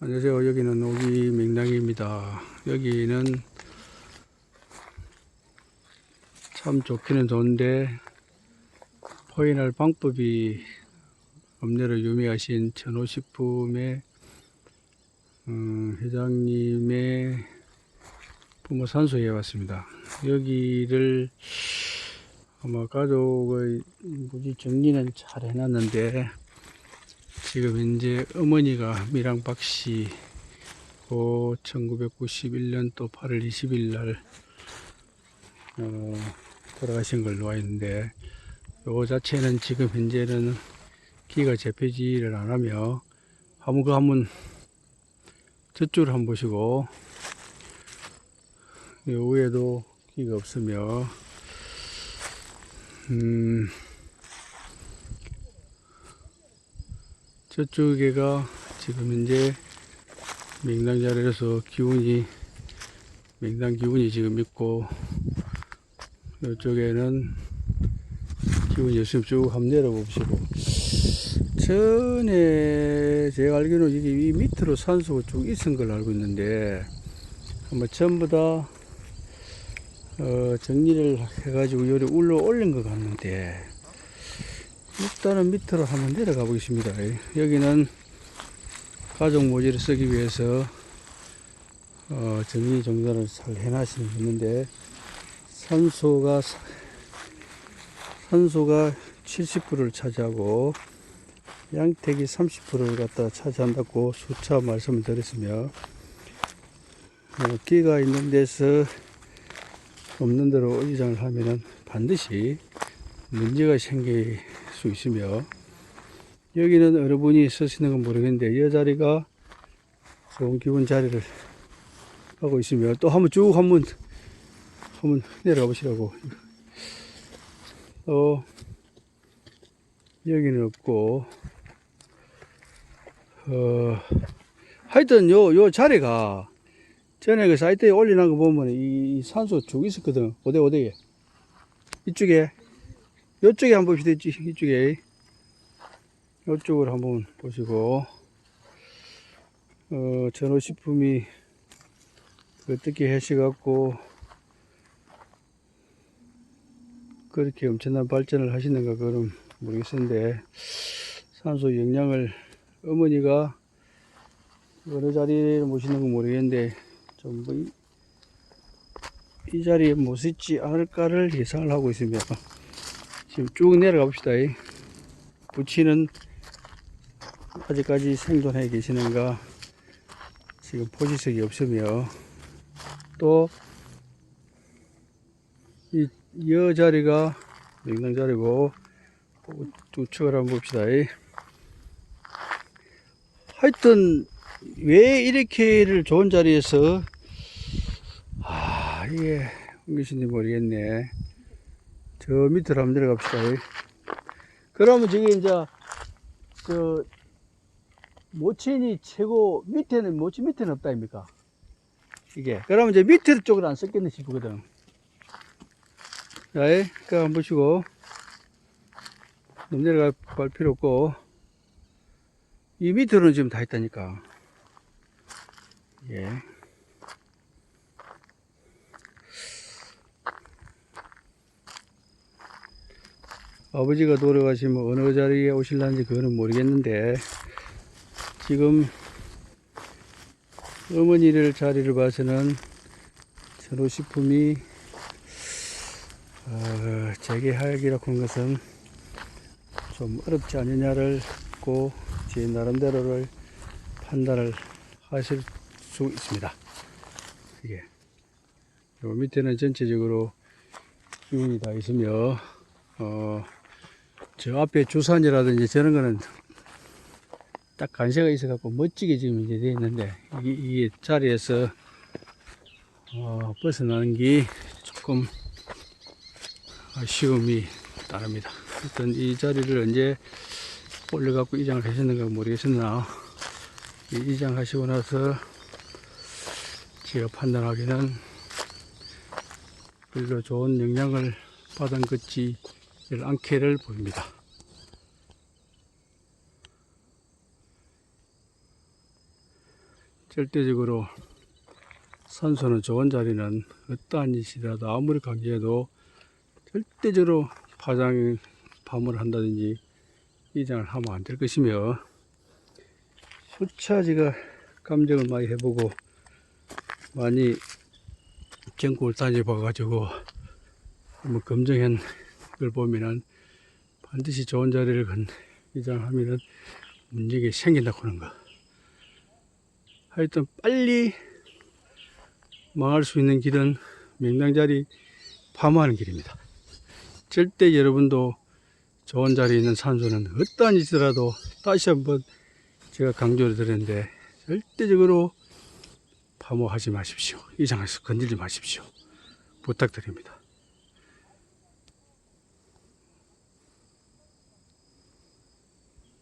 안녕하세요. 여기는 오기 맹랑입니다. 여기는 참 좋기는 좋은데 포인할 방법이 업내로 유명하신 천호식품의 음, 회장님의 부모 산소에 왔습니다. 여기를 아마 가족의 무지 정리는 잘 해놨는데 지금 현재 어머니가 미랑박 씨, 고 1991년 또 8월 20일 날, 어, 돌아가신 걸로 와 있는데, 요 자체는 지금 현재는 기가 안 하며, 한번 그 한번 저쪽을 한번 보시고, 요 위에도 기가 없으며, 음, 저쪽에가 지금 현재 맹당 자리라서 기운이 맹당 기운이 지금 있고 이쪽에는 기운이 없으면 쭉 한번 내려 봅시고 전에 제가 알기로는 이게 이 밑으로 산소가 쭉 있은 걸로 알고 있는데 한번 전부 다 어, 정리를 해가지고 요리 올려 올린 것 같는데 일단은 밑으로 한번 내려가 보겠습니다. 여기는 가족 모지를 쓰기 위해서 어, 정리 정돈을 잘 해놨는 있는데 산소가 사- 산소가 70%를 차지하고 양택이 30%를 갖다 차지한다고 수차 말씀을 드렸으며 어, 끼가 있는 데서 없는 대로 이장을 하면은 반드시 문제가 생길 수 있으며 여기는 여러분이 쓰시는 건 모르겠는데 이 자리가 좋은 기분 자리를 하고 있으며 또 한번 쭉 한번 한번 내려가 보시라고. 어 여기는 없고 어 하여튼 요 요 자리가 전에 그 사이트에 올려놓은 거 보면 이, 이 산소 쭉 있었거든. 어디에? 이쪽에 이쪽에 한번 봅시다. 이쪽- 이쪽에. 이쪽을 한번 보시고, 어, 전호식품이 어떻게 하셔갖고, 그렇게 엄청난 발전을 하시는가, 그럼 모르겠는데, 산소 영양을 어머니가 어느 자리에 모시는 건 모르겠는데, 전부 이, 이 자리에 못 있지 않을까를 예상을 하고 있으며, 쭉 내려가 봅시다. 이. 부치는 아직까지 생존해 계시는가 지금 포지석이 없으며 또 이 여 자리가 명당 자리고 우측을 한번 봅시다. 이. 하여튼 왜 이렇게를 좋은 자리에서 아 이게 옮기신지 모르겠네. 저 밑으로 한번 내려갑시다. 그러면 저기 이제 저 모친이 최고 밑에는 모친 밑에는 없다 입니까? 이게 그러면 이제 밑에 쪽을 안 썼겠네 싶거든. 자, 그 한번 보시고 너무 내려갈 필요 없고 이 밑으로는 지금 다 있다니까. 예. 아버지가 돌아가시면 어느 자리에 오실란지 그거는 모르겠는데 지금 어머니를 자리를 봐서는 전호식품이 어, 재개하기라고 하는 것은 좀 어렵지 않느냐를 고 제 나름대로를 판단을 하실 수 있습니다. 이게 요 밑에는 전체적으로 기운이 다 있으며 어, 저 앞에 주산이라든지 저런 거는 딱 간세가 있어 갖고 멋지게 지금 이제 되어 있는데 이, 이 자리에서 어, 벗어나는 게 조금 아쉬움이 따릅니다. 하여튼 이 자리를 언제 올려갖고 이장을 하셨는가 모르겠으나 이 이장하시고 나서 제가 판단하기는 별로 좋은 영향을 받은 것지 않게를 보입니다. 절대적으로 산소는 좋은 자리는 어떠한 짓이라도 아무리 강조해도 절대적으로 파장, 파물을 한다든지 이장을 하면 안 될 것이며 수차 제가 감정을 많이 해보고 많이 전국을 다녀봐가지고 한번 검증한 걸 보면은 반드시 좋은 자리를 건 이장하면은 문제가 생긴다고 하는 거. 하여튼 빨리 망할 수 있는 길은 명당자리 파마하는 길입니다. 절대 여러분도 좋은 자리에 있는 산소는 어떠한 짓이라도 다시 한번 제가 강조를 드렸는데 절대적으로 파모하지 마십시오. 이장에서 건들지 마십시오. 부탁드립니다.